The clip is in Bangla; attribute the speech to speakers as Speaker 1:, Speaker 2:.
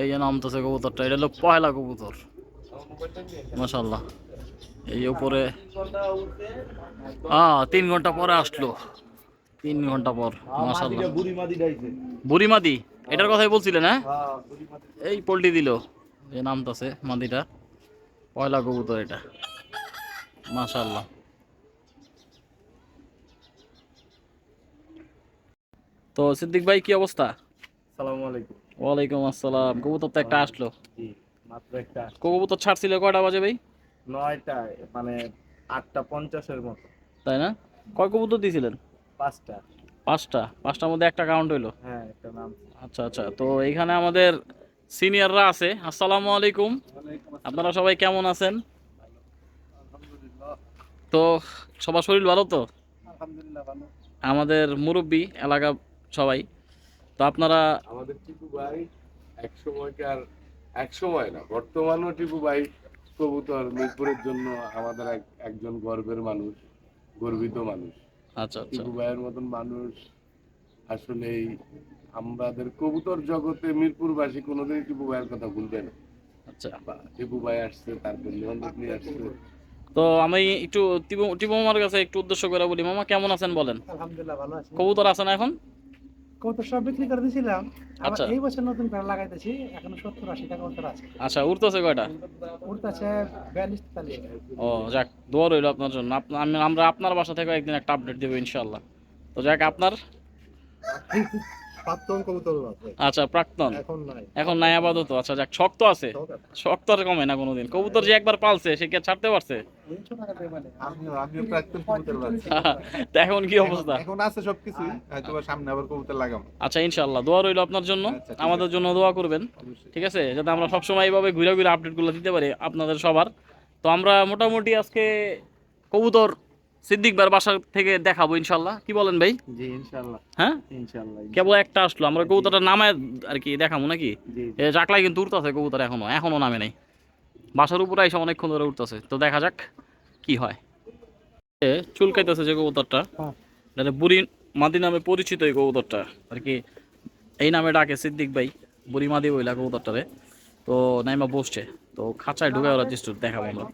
Speaker 1: এই যে নামতেছে কবুতরটা এটা হলো পয়লা কবুতর। মাশাল্লাহ এই উপরে হ্যাঁ তিন ঘণ্টা পরে আসলো। তিন ঘণ্টা পর মাশাল্লাহ
Speaker 2: বুড়ি মাদি
Speaker 1: এটার কথাই বলছিলেন হ্যাঁ?
Speaker 2: হ্যাঁ
Speaker 1: এই পোল্ট্রি দিল। যে নামতাছে মাদিটা। পয়লা কবুতর এটা। মাশাল্লাহ তো সিদ্দিক ভাই কি অবস্থা?
Speaker 2: সালামু আলাইকুম।
Speaker 1: ওয়ালাইকুম আসসালাম। কবুতর তো একটা আসলো।
Speaker 2: মাত্র একটা
Speaker 1: কবুতর ছাড়ছিল কয়টা বাজে ভাই?
Speaker 2: নয়টা মানে আটটা পঞ্চাশের মতো।
Speaker 1: তাই না? কয় কবুতর দিয়েছিলেন
Speaker 2: পাঁচটা।
Speaker 1: পাঁচটা। পাঁচটার মধ্যে একটা কাউন্ট হইল।
Speaker 2: হ্যাঁ একটা নাম
Speaker 1: আচ্ছা আচ্ছা। তো এখানে আমাদের সিনিয়ররা আছে। আসসালামু আলাইকুম। আপনারা সবাই কেমন আছেন? তো সবার শরীর ভালো তো? আমাদের মুরব্বী এলাকা সবাই। তো আপনারা
Speaker 3: আমাদের টিপু ভাই এক সময়কার এক সময় না বর্তমানও টিপু ভাই কবুতর মিরপুরের জন্য আমাদের এক- একজন গর্বের মানুষ গর্বিত মানুষ।
Speaker 1: আচ্ছা আচ্ছা।
Speaker 3: টিপু ভাইয়ের মতন মানুষ আসলেই আমাদের কবুতর জগতে মিরপুরবাসী কোনোদিন টিপু ভাইয়ের কথা ভুলবে না।
Speaker 1: আচ্ছা।
Speaker 3: বা টিপু ভাই আসছে তারপর নিবন্ধক আসছে।
Speaker 1: তো আমি একটু টিপু টিপু মামার কাছে একটু উদ্দেশ্য করে বলি মামা কেমন আছেন বলেন?
Speaker 4: আলহামদুলিল্লাহ ভালো আছি।
Speaker 1: কবুতর আছে না এখন?
Speaker 4: কবুতর সব বিক্রি করে দিয়েছিলাম। আবার
Speaker 1: আচ্ছা।
Speaker 4: এই বছর নতুন করে লাগাইতেছি এখন সত্তর আশি টাকা উত্তর আছে।
Speaker 1: আচ্ছা উঠতেছে কয়টা?
Speaker 4: উঠতেছে বিয়াল্লিশ তেতাল্লিশ
Speaker 1: ও যাক দোয়া রইল আপনার জন্য। আমি আমরা আপনার বাসা থেকে একদিন একটা আপডেট দেবো ইনশাল্লাহ তো যাক আপনার?
Speaker 2: প্রাক্তন কবুতর আছে
Speaker 1: আচ্ছা প্রাক্তন?
Speaker 2: এখন নাই।
Speaker 1: এখন নাই আপাতত? আচ্ছা যাক শক্ত আছে। শক্ত আর কমে না কোনোদিন। কবুতর যে একবার পালছে সে কি ছাড়তে পারছে? এখন কি অবস্থা?
Speaker 2: এখন আছে সবকিছুই হয়তো সামনে আবার কবুতর লাগাম
Speaker 1: আচ্ছা ইনশাল্লাহ দোয়া রইল আপনার জন্য।
Speaker 2: আচ্ছা,
Speaker 1: আমাদের জন্য দোয়া করবেন ঠিক আছে? যাতে আমরা সবসময় এইভাবে ঘুরে ঘুরে আপডেটগুলো দিতে পারি আপনাদের সবার। তো আমরা মোটামুটি আজকে কবুতর সিদ্দিক বার বাসা থেকে দেখাবো ইনশাল্লাহ কি বলেন ভাই?
Speaker 2: জি ইনশাআল্লাহ।
Speaker 1: হ্যাঁ?
Speaker 2: ইনশাআল্লাহ
Speaker 1: কেবল একটা আসলো আমরা কবুতরটা নামায় আর কি দেখাবো নাকি? এ কিন্তু উঠতেছে কবুতর এখনও এখনও নামে নাই। বাসার উপরে এসে অনেকক্ষণ ধরে উঠতেছে তো দেখা যাক কি হয়। চুলকাইতেছে যে কবুতরটা
Speaker 4: হ্যাঁ।
Speaker 1: এটা বুড়ি মাদি নামে পরিচিত এই কবুতরটা। আর কি এই নামে ডাকে সিদ্দিক ভাই বুড়ি মাদি বইলা কবুতরটারে। তো নাইমা বসছে তো খাঁচায় ঢুকে ওরা জিস্টু দেখাবো আমরা।